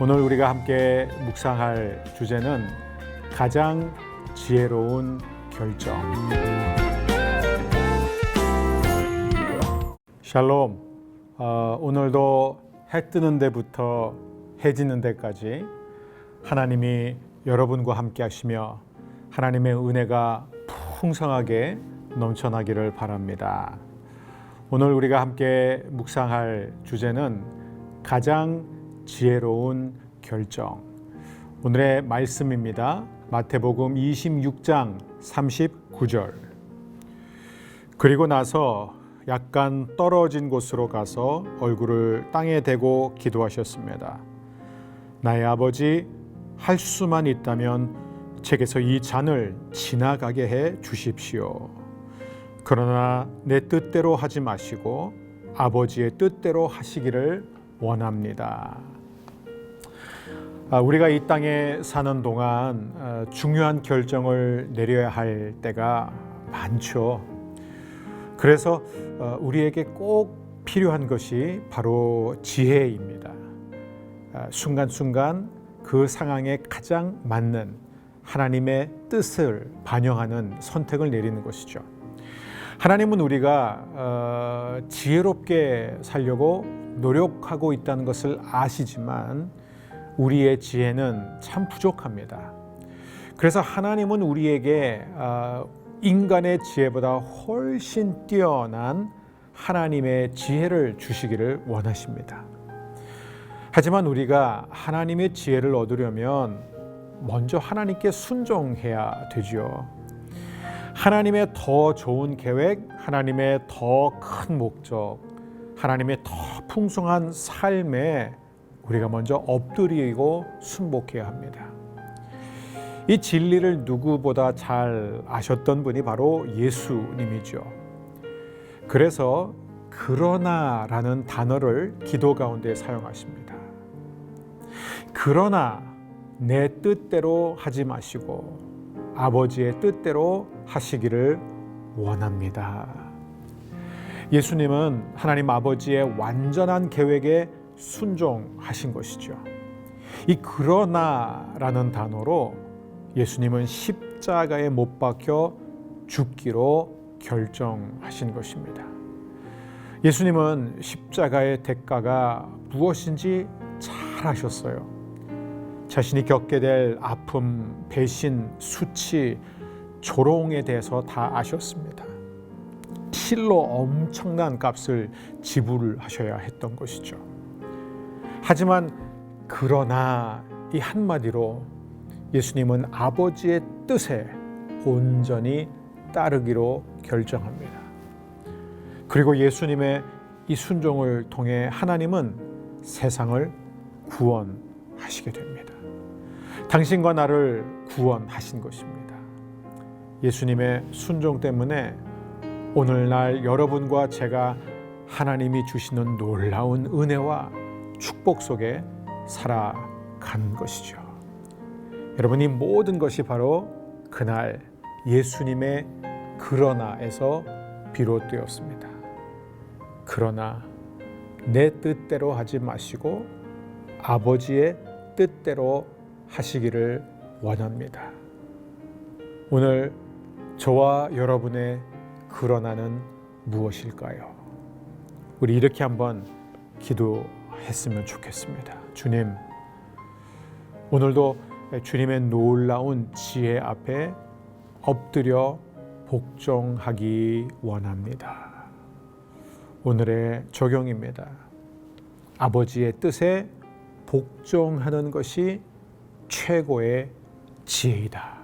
오늘 우리가 함께 묵상할 주제는 가장 지혜로운 결정. 샬롬. 어, 오늘도 해 뜨는 데부터 해 지는 데까지 하나님이 여러분과 함께 하시며 하나님의 은혜가 풍성하게 넘쳐나기를 바랍니다. 오늘 우리가 함께 묵상할 주제는 가장 지혜로운 결정. 오늘의 말씀입니다. 마태복음 26장 39절. 그리고 나서 약간 떨어진 곳으로 가서 얼굴을 땅에 대고 기도하셨습니다. 나의 아버지, 할 수만 있다면 제게서 이 잔을 지나가게 해 주십시오. 그러나 내 뜻대로 하지 마시고 아버지의 뜻대로 하시기를 원합니다. 아, 우리가 이 땅에 사는 동안 어, 중요한 결정을 내려야 할 때가 많죠. 그래서 어, 우리에게 꼭 필요한 것이 바로 지혜입니다. 아, 순간순간 그 상황에 가장 맞는 하나님의 뜻을 반영하는 선택을 내리는 것이죠. 하나님은 우리가 어, 지혜롭게 살려고 노력하고 있다는 것을 아시지만 우리의 지혜는 참 부족합니다. 그래서 하나님은 우리에게 어, 인간의 지혜보다 훨씬 뛰어난 하나님의 지혜를 주시기를 원하십니다. 하지만 우리가 하나님의 지혜를 얻으려면 먼저 하나님께 순종해야 되지요. 하나님의 더 좋은 계획, 하나님의 더 큰 목적, 하나님의 더 풍성한 삶에 우리가 먼저 엎드리고 순복해야 합니다. 이 진리를 누구보다 잘 아셨던 분이 바로 예수님이죠. 그래서 그러나라는 단어를 기도 가운데 사용하십니다. 그러나 내 뜻대로 하지 마시고 아버지의 뜻대로 하시기를 원합니다. 예수님은 하나님 아버지의 완전한 계획에 순종하신 것이죠. 이 그러나라는 단어로 예수님은 십자가에 못 박혀 죽기로 결정하신 것입니다. 예수님은 십자가의 대가가 무엇인지 잘 아셨어요. 자신이 겪게 될 아픔, 배신, 수치, 조롱에 대해서 다 아셨습니다. 실로 엄청난 값을 지불하셔야 했던 것이죠. 하지만 그러나 이 한마디로 예수님은 아버지의 뜻에 온전히 따르기로 결정합니다. 그리고 예수님의 이 순종을 통해 하나님은 세상을 구원하시게 됩니다. 당신과 나를 구원하신 것입니다. 예수님의 순종 때문에 오늘날 여러분과 제가 하나님이 주시는 놀라운 은혜와 축복 속에 살아간 것이죠. 여러분 이 모든 것이 바로 그날 예수님의 그러나에서 비롯되었습니다. 그러나 내 뜻대로 하지 마시고 아버지의 뜻대로 하시기를 원합니다. 오늘 저와 여러분의 그러나는 무엇일까요? 우리 이렇게 한번 기도 했으면 좋겠습니다. 주님, 오늘도 주님의 놀라운 지혜 앞에 엎드려 복종하기 원합니다. 오늘의 적용입니다. 아버지의 뜻에 복종하는 것이 최고의 지혜이다.